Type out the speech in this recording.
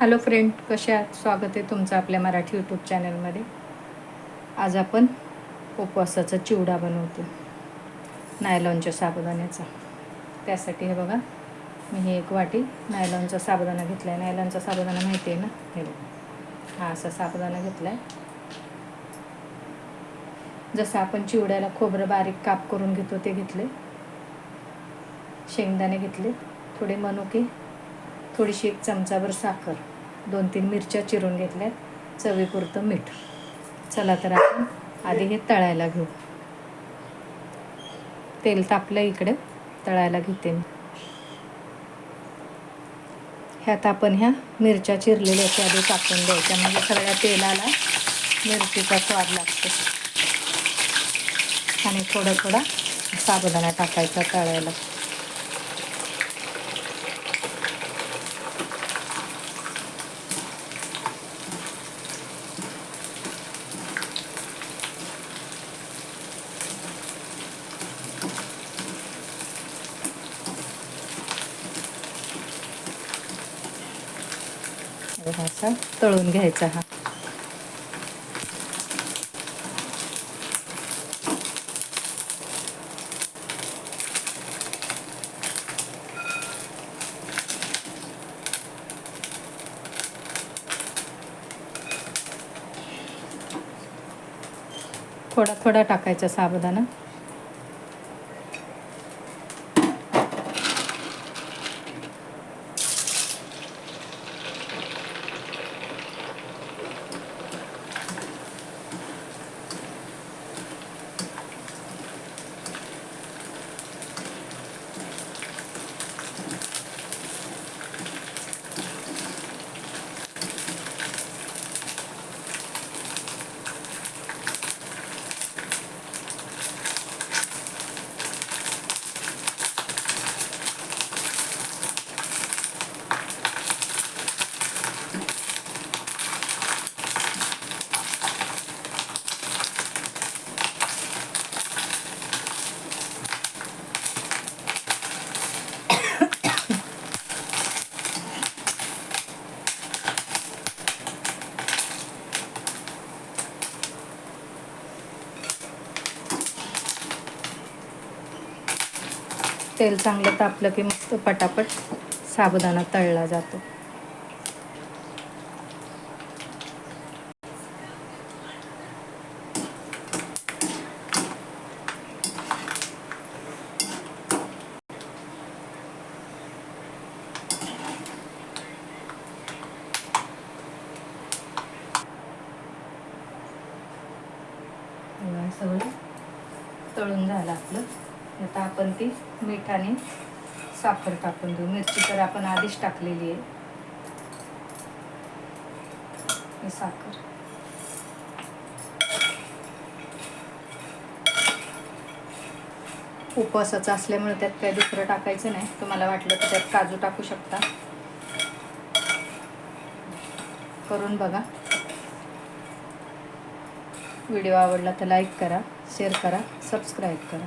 Hello friend कसे आहात? स्वागत आहे तुमचं आपल्या मराठी यूट्यूब चॅनलमध्ये आज आपण उपवासाचा चिवडा बनवतो. नायलॉनच्या साबुदाण्याचा. त्यासाठी हे बघा मी ही एक वाटी नायलॉनचा साबुदाणा घेतला आहे नायलॉनचा साबुदाणा माहिती आहे ना? हे बघा. हा असा साबुदाणा घेतला आहे जसं आपण चिवड्याला खोबरं बारीक काप करून घेतो ते घेतले. शेंगदाणे घेतले. थोडे मनुके थोडीशी एक चमचाभर साखर दोन तीन मिरच्या चिरून घेतल्यात चवीपुरतं मीठ. चला तर आपण आधी हे तळायला घेऊ. तेल तापलं इकडे तळायला घेते मी. ह्यात आपण ह्या मिरच्या चिरलेल्या त्या आधी टाकून द्यायच्या म्हणजे सगळ्या तेलाला मिरचीचा स्वाद लागतो. आणि थोडं थोडा साबुदाणा टाकायचा तळायला. असा तळून घ्यायचा हा. थोडा थोडा टाकायचा साबुदाणा. तेल चांगलं तापलं की मस्त पटापट साबुदाणा तळला जातो. तळून झालं आपलं. आता आपण ती मीठ आणि साखर टाकून देऊ. मिरची तर आपण आधीच टाकलेली आहे. साखर. उपवासाचं असल्यामुळे त्यात काही दुसरं टाकायचं नाही. तुम्हाला वाटलं तर त्यात काजू टाकू शकता. करून बघा. व्हिडिओ आवडला तर लाईक करा शेअर करा सबस्क्राईब करा.